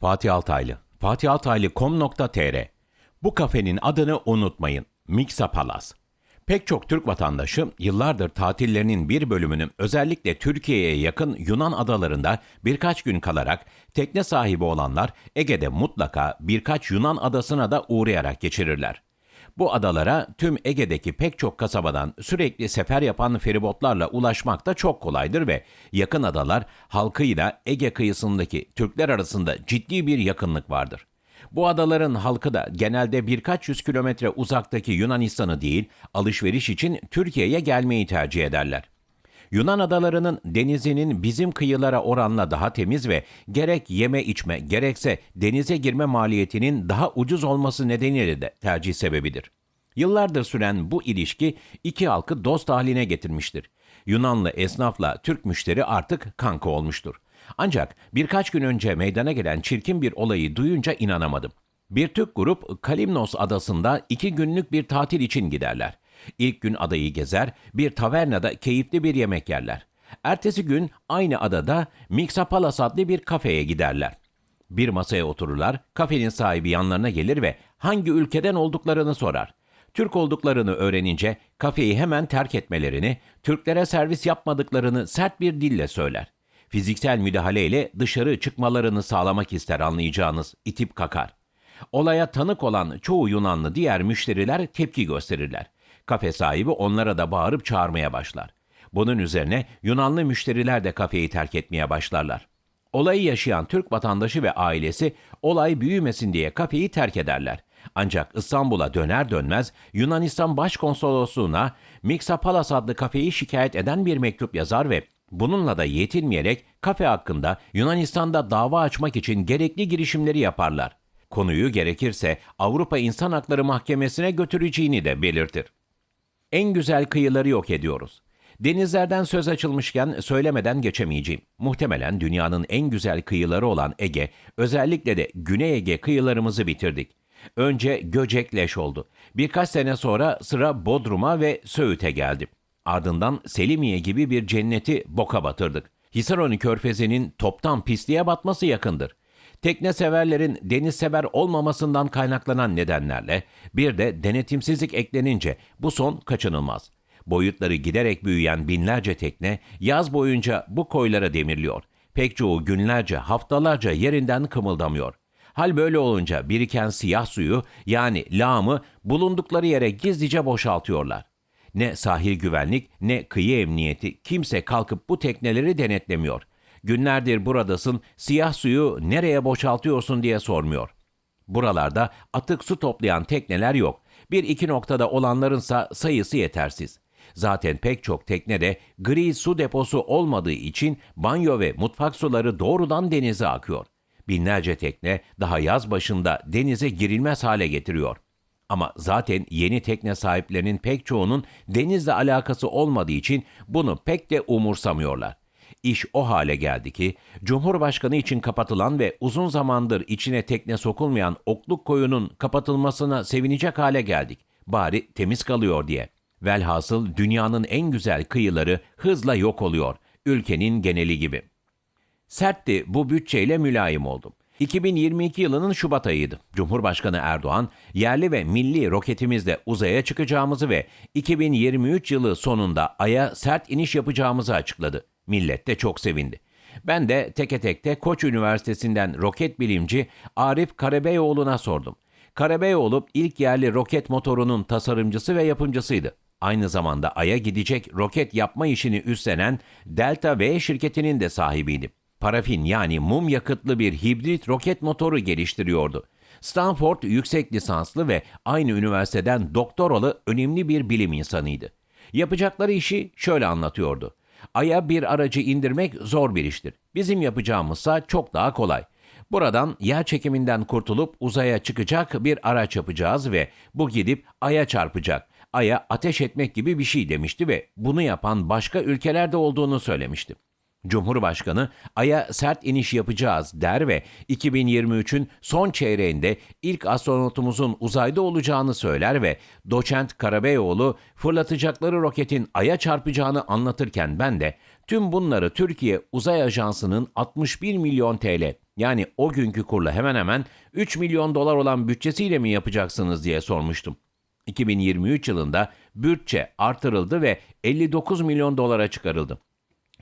Fatih Altaylı, fatihaltaylı.com.tr Bu kafenin adını unutmayın. Miksa Palas. Pek çok Türk vatandaşı yıllardır tatillerinin bir bölümünü özellikle Türkiye'ye yakın Yunan adalarında birkaç gün kalarak tekne sahibi olanlar Ege'de mutlaka birkaç Yunan adasına da uğrayarak geçirirler. Bu adalara tüm Ege'deki pek çok kasabadan sürekli sefer yapan feribotlarla ulaşmak da çok kolaydır ve yakın adalar halkıyla Ege kıyısındaki Türkler arasında ciddi bir yakınlık vardır. Bu adaların halkı da genelde birkaç yüz kilometre uzaktaki Yunanistan'ı değil, alışveriş için Türkiye'ye gelmeyi tercih ederler. Yunan adalarının denizinin bizim kıyılara oranla daha temiz ve gerek yeme içme gerekse denize girme maliyetinin daha ucuz olması nedeniyle de tercih sebebidir. Yıllardır süren bu ilişki iki halkı dost haline getirmiştir. Yunanlı esnafla Türk müşteri artık kanka olmuştur. Ancak birkaç gün önce meydana gelen çirkin bir olayı duyunca inanamadım. Bir Türk grup Kalimnos adasında iki günlük bir tatil için giderler. İlk gün adayı gezer, bir tavernada keyifli bir yemek yerler. Ertesi gün aynı adada Mixapalas adlı bir kafeye giderler. Bir masaya otururlar, kafenin sahibi yanlarına gelir ve hangi ülkeden olduklarını sorar. Türk olduklarını öğrenince kafeyi hemen terk etmelerini, Türklere servis yapmadıklarını sert bir dille söyler. Fiziksel müdahaleyle dışarı çıkmalarını sağlamak ister anlayacağınız itip kakar. Olaya tanık olan çoğu Yunanlı diğer müşteriler tepki gösterirler. Kafe sahibi onlara da bağırıp çağırmaya başlar. Bunun üzerine Yunanlı müşteriler de kafeyi terk etmeye başlarlar. Olayı yaşayan Türk vatandaşı ve ailesi olay büyümesin diye kafeyi terk ederler. Ancak İstanbul'a döner dönmez Yunanistan Başkonsolosluğu'na Miksa Palas adlı kafeyi şikayet eden bir mektup yazar ve bununla da yetinmeyerek kafe hakkında Yunanistan'da dava açmak için gerekli girişimleri yaparlar. Konuyu gerekirse Avrupa İnsan Hakları Mahkemesi'ne götüreceğini de belirtir. En güzel kıyıları yok ediyoruz. Denizlerden söz açılmışken söylemeden geçemeyeceğim. Muhtemelen dünyanın en güzel kıyıları olan Ege, özellikle de Güney Ege kıyılarımızı bitirdik. Önce Göcek leş oldu. Birkaç sene sonra sıra Bodrum'a ve Söğüt'e geldi. Ardından Selimiye gibi bir cenneti boka batırdık. Hisaroni körfezinin toptan pisliğe batması yakındır. Tekne severlerin deniz sever olmamasından kaynaklanan nedenlerle bir de denetimsizlik eklenince bu son kaçınılmaz. Boyutları giderek büyüyen binlerce tekne yaz boyunca bu koylara demirliyor. Pek çoğu günlerce, haftalarca yerinden kımıldamıyor. Hal böyle olunca biriken siyah suyu yani lağımı bulundukları yere gizlice boşaltıyorlar. Ne sahil güvenlik ne kıyı emniyeti kimse kalkıp bu tekneleri denetlemiyor. Günlerdir buradasın, siyah suyu nereye boşaltıyorsun diye sormuyor. Buralarda atık su toplayan tekneler yok. Bir iki noktada olanlarınsa sayısı yetersiz. Zaten pek çok teknede gri su deposu olmadığı için banyo ve mutfak suları doğrudan denize akıyor. Binlerce tekne daha yaz başında denize girilmez hale getiriyor. Ama zaten yeni tekne sahiplerinin pek çoğunun denizle alakası olmadığı için bunu pek de umursamıyorlar. İş o hale geldi ki Cumhurbaşkanı için kapatılan ve uzun zamandır içine tekne sokulmayan Okluk koyunun kapatılmasına sevinecek hale geldik. Bari temiz kalıyor diye. Velhasıl dünyanın en güzel kıyıları hızla yok oluyor. Ülkenin geneli gibi. Sertti bu bütçeyle mülayim oldum. 2022 yılının Şubat ayıydı. Cumhurbaşkanı Erdoğan yerli ve milli roketimizle uzaya çıkacağımızı ve 2023 yılı sonunda Ay'a sert iniş yapacağımızı açıkladı. Millet de çok sevindi. Ben de teke tekte Koç Üniversitesi'nden roket bilimci Arif Karabeyoğlu'na sordum. Karabeyoğlu ilk yerli roket motorunun tasarımcısı ve yapımcısıydı. Aynı zamanda Ay'a gidecek roket yapma işini üstlenen Delta V şirketinin de sahibiydi. Parafin yani mum yakıtlı bir hibrit roket motoru geliştiriyordu. Stanford yüksek lisanslı ve aynı üniversiteden doktoralı önemli bir bilim insanıydı. Yapacakları işi şöyle anlatıyordu. Ay'a bir aracı indirmek zor bir iştir. Bizim yapacağımızsa çok daha kolay. Buradan yer çekiminden kurtulup uzaya çıkacak bir araç yapacağız ve bu gidip Ay'a çarpacak. Ay'a ateş etmek gibi bir şey demişti ve bunu yapan başka ülkelerde olduğunu söylemişti. Cumhurbaşkanı Ay'a sert iniş yapacağız der ve 2023'ün son çeyreğinde ilk astronotumuzun uzayda olacağını söyler ve doçent Karabeyoğlu fırlatacakları roketin Ay'a çarpacağını anlatırken ben de tüm bunları Türkiye Uzay Ajansı'nın 61 milyon TL Yani o günkü kurla hemen hemen 3 milyon dolar olan bütçesiyle mi yapacaksınız diye sormuştum. 2023 yılında bütçe artırıldı ve 59 milyon dolara çıkarıldı.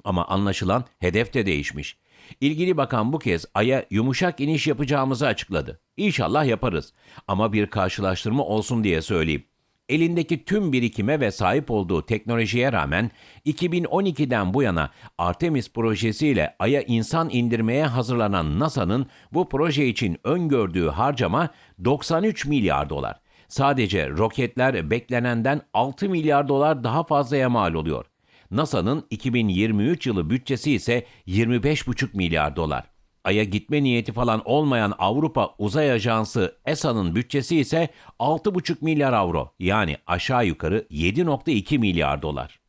Ama anlaşılan hedef de değişmiş. İlgili bakan bu kez Ay'a yumuşak iniş yapacağımızı açıkladı. İnşallah yaparız. Ama bir karşılaştırma olsun diye söyleyeyim. Elindeki tüm birikime ve sahip olduğu teknolojiye rağmen 2012'den bu yana Artemis projesiyle Ay'a insan indirmeye hazırlanan NASA'nın bu proje için öngördüğü harcama 93 milyar dolar. Sadece roketler beklenenden 6 milyar dolar daha fazlaya mal oluyor. NASA'nın 2023 yılı bütçesi ise 25,5 milyar dolar. Ay'a gitme niyeti falan olmayan Avrupa Uzay Ajansı ESA'nın bütçesi ise 6,5 milyar avro yani aşağı yukarı 7,2 milyar dolar.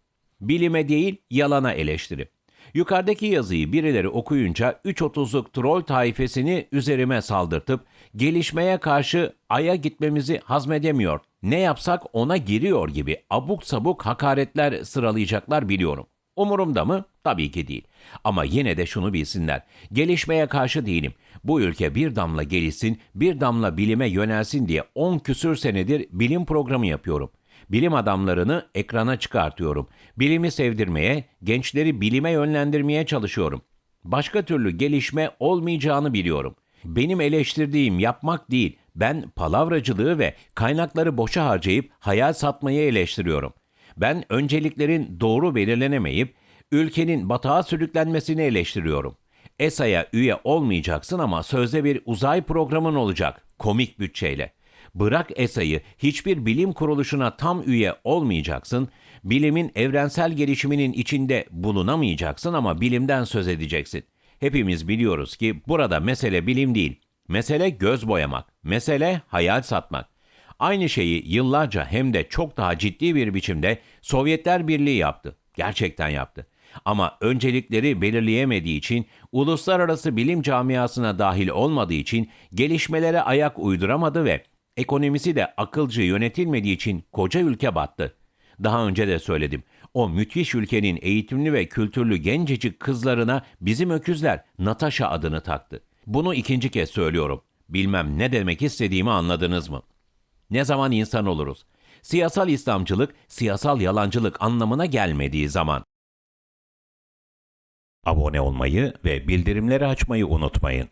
Bilime değil yalana eleştiri. Yukarıdaki yazıyı birileri okuyunca 3.30'luk troll taifesini üzerime saldırtıp gelişmeye karşı aya gitmemizi hazmedemiyor, ne yapsak ona giriyor gibi abuk sabuk hakaretler sıralayacaklar biliyorum. Umurumda mı? Tabii ki değil. Ama yine de şunu bilsinler. Gelişmeye karşı değilim. Bu ülke bir damla gelişsin, bir damla bilime yönelsin diye 10 küsür senedir bilim programı yapıyorum. Bilim adamlarını ekrana çıkartıyorum. Bilimi sevdirmeye, gençleri bilime yönlendirmeye çalışıyorum. Başka türlü gelişme olmayacağını biliyorum. Benim eleştirdiğim yapmak değil, ben palavracılığı ve kaynakları boşa harcayıp hayal satmayı eleştiriyorum. Ben önceliklerin doğru belirlenemeyip ülkenin batağa sürüklenmesini eleştiriyorum. ESA'ya üye olmayacaksın ama sözde bir uzay programın olacak komik bütçeyle. Bırak ESA'yı hiçbir bilim kuruluşuna tam üye olmayacaksın, bilimin evrensel gelişiminin içinde bulunamayacaksın ama bilimden söz edeceksin. Hepimiz biliyoruz ki burada mesele bilim değil, mesele göz boyamak, mesele hayal satmak. Aynı şeyi yıllarca hem de çok daha ciddi bir biçimde Sovyetler Birliği yaptı. Gerçekten yaptı. Ama öncelikleri belirleyemediği için, uluslararası bilim camiasına dahil olmadığı için gelişmelere ayak uyduramadı ve ekonomisi de akılcı yönetilmediği için koca ülke battı. Daha önce de söyledim. O müthiş ülkenin eğitimli ve kültürlü gencecik kızlarına bizim öküzler Natasha adını taktı. Bunu ikinci kez söylüyorum. Bilmem ne demek istediğimi anladınız mı? Ne zaman insan oluruz? Siyasal İslamcılık, siyasal yalancılık anlamına gelmediği zaman. Abone olmayı ve bildirimleri açmayı unutmayın.